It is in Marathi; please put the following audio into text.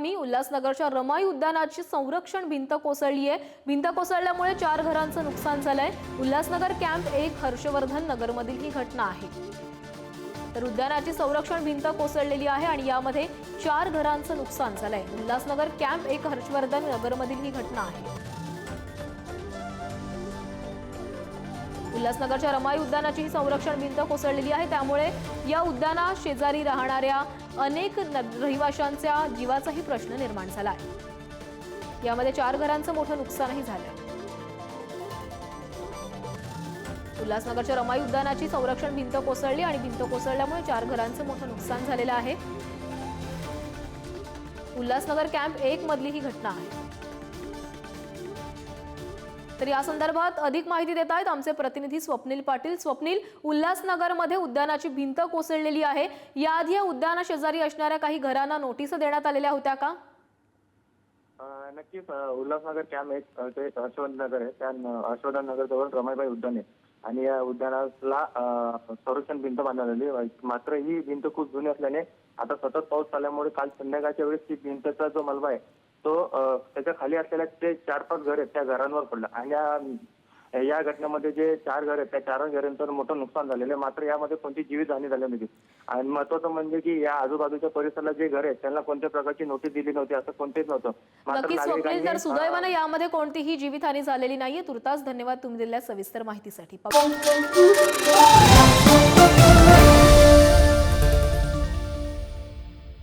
बातमी उल्हासनगरच्या रमाई उद्यानाची संरक्षण भिंत कोसळली आहे. भिंत कोसळल्यामुळे चार घरांचं नुकसान झालंय. उल्हासनगर कॅम्प एक हर्षवर्धन नगरमधील ही घटना आहे. तर उद्यानाची संरक्षण भिंत कोसळलेली आहे आणि यामध्ये चार घरांचं नुकसान झालंय. उल्हासनगर कॅम्प एक हर्षवर्धन नगरमधील ही घटना आहे. उल्हासनगरच्या रमाई उद्यानाची ही संरक्षण भिंत कोसळलेली आहे. त्यामुळे या उद्याना शेजारी राहणाऱ्या अनेक न- रहिवाशांच्या जीवाचाही प्रश्न निर्माण झाला आहे. यामध्ये चार घरांचं मोठं नुकसानही झालं उल्हासनगरच्या रमाई उद्यानाची संरक्षण भिंत कोसळली आणि भिंत कोसळल्यामुळे चार घरांचं मोठं नुकसान झालेलं आहे. उल्हासनगर कॅम्प एक मधली ही घटना आहे. तर या संदर्भात अधिक माहिती देत आहेत आमचे प्रतिनिधी स्वप्नील पाटील. स्वप्नील उल्हासनगरमध्ये उद्यानाची भिंत कोसळलेली आहे. याआधी या उद्याना शेजारी असणाऱ्या काही घरांना नोटीस देण्यात आलेल्या होत्या का? नक्कीच उल्हासनगर कॅम्प एक ते हर्षवर्धन नगर आहे. त्या हर्षवर्धन नगर जवळ रमाईबाई उद्यान आहे. आणि या उद्यानाला संरक्षण भिंत बांधण्यात आली मात्र ही भिंत खूप जुनी असल्याने आता सतत पाऊस झाल्यामुळे काल संध्याकाळच्या वेळेस ती भिंतचा जो मलबा आहे तो अ, त्याच्याखाली असलेल्या ते चार पाच घर आहेत त्या घरांवर पडला. आणि या- या घटनेमध्ये जे चार घर आहेत त्या चार घरांचं मोठं नुकसान झालेलं आहे. मात्र यामध्ये कोणती जीवितहानी झाली नाही. आणि महत्वाचं म्हणजे की या आजूबाजूच्या परिसराला जे घर आहेत त्यांना कोणत्या प्रकारची नोटीस दिली नव्हती असं कोणतेच नव्हतं. नक्कीच स्वप्नील तर नागरिकांनी, सुदैवानं यामध्ये कोणतीही जीवितहानी झालेली नाहीये. तुर्तास धन्यवाद तुम्ही दिलेल्या सविस्तर माहितीसाठी.